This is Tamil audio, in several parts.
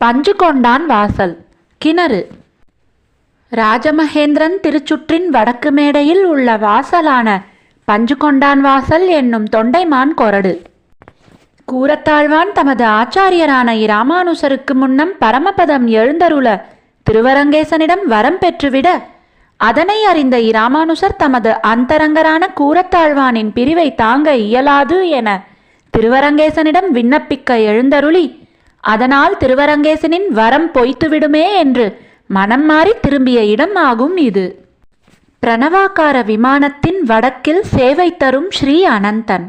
பஞ்சு கொண்டான் வாசல் கிணறு. ராஜமகேந்திரன் திருச்சுற்றின் வடக்கு மேடையில் உள்ள வாசலான பஞ்சு கொண்டான் வாசல் என்னும் தொண்டைமான் கொரடு கூரத்தாழ்வான் தமது ஆச்சாரியரான இராமானுசருக்கு முன்னம் பரமபதம் எழுந்தருள திருவரங்கேசனிடம் வரம் பெற்றுவிட அதனை அறிந்த இராமானுசர் தமது அந்தரங்கரான கூரத்தாழ்வானின் பிரிவை தாங்க இயலாது என திருவரங்கேசனிடம் விண்ணப்பிக்க எழுந்தருளி அதனால் திருவரங்கேசனின் வரம் பொய்த்துவிடுமே என்று மனம் மாறி திரும்பிய இடம் ஆகும் இது. பிரணவாகார விமானத்தின் வடக்கில் சேவை தரும் ஸ்ரீ அனந்தன்.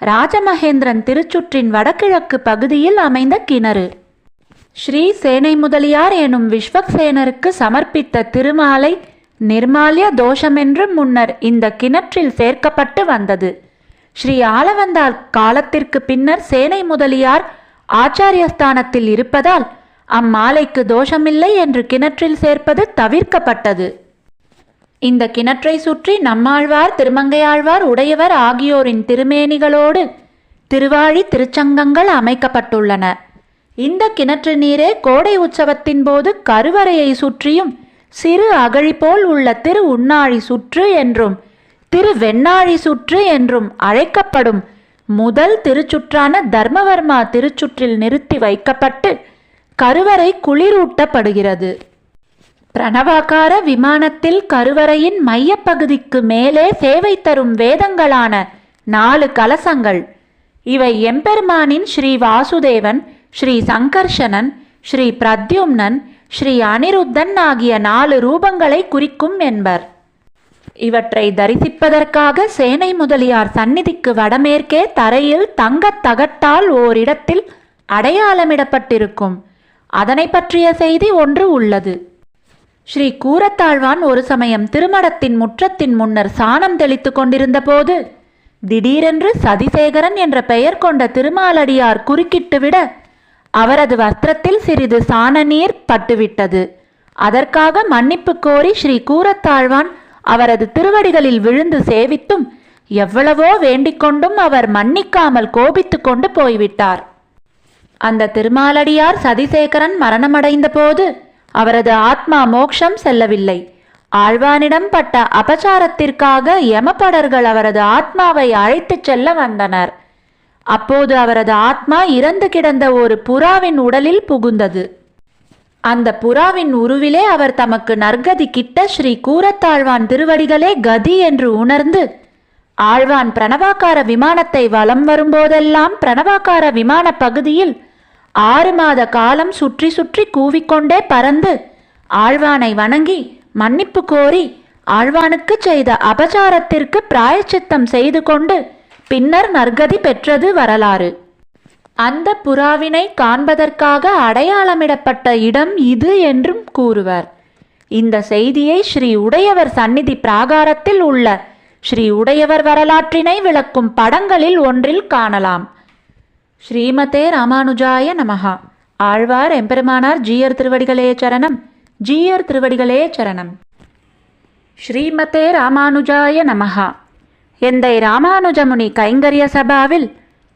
ராஜமகேந்திரன் திருச்சுற்றின் வடகிழக்கு பகுதியில் அமைந்த கிணறு. ஸ்ரீ சேனை முதலியார் எனும் விஸ்வக்சேனருக்கு சமர்ப்பித்த திருமாலை நிர்மால்ய தோஷமென்று முன்னர் இந்த கிணற்றில் சேர்க்கப்பட்டு வந்தது. ஸ்ரீ ஆளவந்தார் காலத்திற்கு பின்னர் சேனை முதலியார் ஆச்சாரியஸ்தானத்தில் இருப்பதால் அம்மாலைக்கு தோஷமில்லை என்று கிணற்றில் சேர்ப்பது தவிர்க்கப்பட்டது. இந்த கிணற்றை சுற்றி நம்மாழ்வார் திருமங்கையாழ்வார் உடையவர் ஆகியோரின் திருமேனிகளோடு திருவாழி திருச்சங்கங்கள் அமைக்கப்பட்டுள்ளன. இந்த கிணற்று நீரே கோடை உற்சவத்தின் போது கருவறையை சுற்றியும் சிறு அகழி போல் உள்ள திரு உண்ணாழி சுற்று என்றும் திரு வெண்ணாழி சுற்று என்றும் அழைக்கப்படும் முதல் திருச்சுற்றான தர்மவர்மா திருச்சுற்றில் நிறுத்தி வைக்கப்பட்டு கருவறை குளிரூட்டப்படுகிறது. பிரணவாகார விமானத்தில் கருவறையின் மையப்பகுதிக்கு மேலே சேவை தரும் வேதங்களான நாலு கலசங்கள். இவை எம்பெருமானின் ஸ்ரீ வாசுதேவன் ஸ்ரீ சங்கர்ஷணன் ஸ்ரீ பிரத்யும்னன் ஸ்ரீ அனிருத்தன் ஆகிய நாலு ரூபங்களை குறிக்கும் என்பர். இவற்றை தரிசிப்பதற்காக சேனை முதலியார் சந்நிதிக்கு வடமேற்கே தரையில் தங்கத் தகட்டால் ஓரிடத்தில் அடையாளமிடப்பட்டிருக்கும். அதனை பற்றிய செய்தி ஒன்று உள்ளது. ஸ்ரீ கூரத்தாழ்வான் ஒரு சமயம் திருமடத்தின் முற்றத்தின் முன்னர் சாணம் தெளித்து கொண்டிருந்த போது திடீரென்று சதிசேகரன் என்ற பெயர் கொண்ட திருமாலடியார் குறுக்கிட்டு விட அவரது வஸ்திரத்தில் சிறிது சாண நீர் பட்டுவிட்டது. அதற்காக மன்னிப்பு கோரி ஸ்ரீ கூரத்தாழ்வான் அவரது திருவடிகளில் விழுந்து சேவித்தும் எவ்வளவோ வேண்டிக்கொண்டும் அவர் மன்னிக்காமல் கோபித்து கொண்டு போய்விட்டார். அந்த திருமாலடியார் சதிசேகரன் மரணமடைந்த போது அவரது ஆத்மா மோக்ஷம் செல்லவில்லை. ஆழ்வானிடம் பட்ட அபச்சாரத்திற்காக யமபடர்கள் அவரது ஆத்மாவை அழைத்துச் செல்ல வந்தனர். அப்போது அவரது ஆத்மா இறந்து கிடந்த ஒரு புறாவின் உடலில் புகுந்தது. அந்த புறாவின் உருவிலே அவர் தமக்கு நற்கதி கிட்ட ஸ்ரீ கூரத்தாழ்வான் திருவடிகளே கதி என்று உணர்ந்து ஆழ்வான் பிரணவாக்கார விமானத்தை வலம் வரும்போதெல்லாம் பிரணவாக்கார விமான பகுதியில் ஆறு மாத காலம் சுற்றி சுற்றி கூவிக்கொண்டே பறந்து ஆழ்வானை வணங்கி மன்னிப்பு கோரி ஆழ்வானுக்கு செய்த அபச்சாரத்திற்கு பிராயச்சித்தம் செய்து கொண்டு பின்னர் நற்கதி பெற்றது வரலாறு. அந்த புறாவினை காண்பதற்காக அடையாளமிடப்பட்ட இடம் இது என்றும் கூறுவர். இந்த செய்தியை ஸ்ரீ உடையவர் சந்நிதி பிராகாரத்தில் உள்ள ஸ்ரீ உடையவர் வரலாற்றினை விளக்கும் படங்களில் ஒன்றில் காணலாம். ஸ்ரீமதே ராமானுஜாய நமகா ஆழ்வார் எம்பெருமானார் ஜீயர் திருவடிகளே சரணம். ஜீயர் திருவடிகளே சரணம். ஸ்ரீமதே ராமானுஜாய நமகா எந்தை ராமானுஜமுனி கைங்கரிய சபாவில்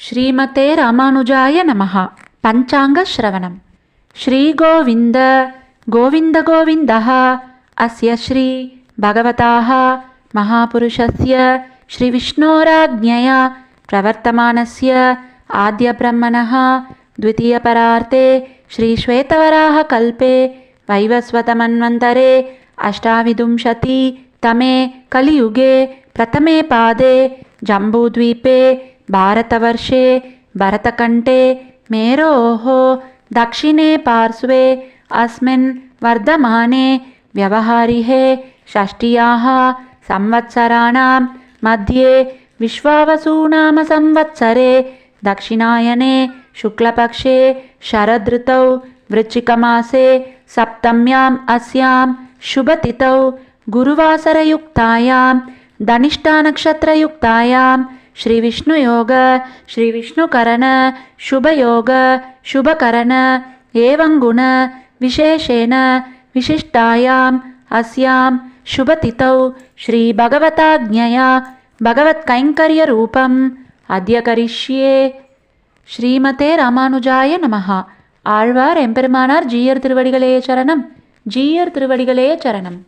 श्रीमते रामानुजाय नमः पञ्चाङ्गश्रवणं श्रीगोविन्द गोविन्द गोविन्दः अस्य श्री భగవతాः महापुरुषस्य श्रीविष्णोराज्ञया प्रवर्तमानस्य आद्यब्रह्मणः द्वितीयपरार्ते श्रीश्वेतवराहकल्पे वैवस्वतमन्वन्तरे अष्टाविंशतितमे कलियुगे प्रथमे पादे जम्बूद्वीपे भारतवर्षे भरतकण्ठे मेरोः दक्षिणे पार्श्वे अस्मिन् वर्धमाने व्यवहारिहे षष्ट्याः संवत्सराणां मध्ये विश्वावसूनामसंवत्सरे दक्षिणायने शुक्लपक्षे शरदृतौ वृश्चिकमासे सप्तम्याम् अस्यां शुभतिथौ गुरुवासरयुक्तायां धनिष्ठानक्षत्रयुक्तायां श्रीविष्णुयोग श्रीविष्णुकरण शुभयोग शुभकरण एवं गुण विशेषेण विशिष्टायाम् अस्यां शुभतिथौ श्रीभगवताज्ञया भगवत्कैङ्कर्यरूपम् अद्य करिष्ये ஸ்ரீமதே ராமானுஜாய நமஹா ஆழ்வார் எம்பெருமானார் ஜீயர் திருவடிகளே சரணம் ஜீயர் திருவடிகளே சரணம்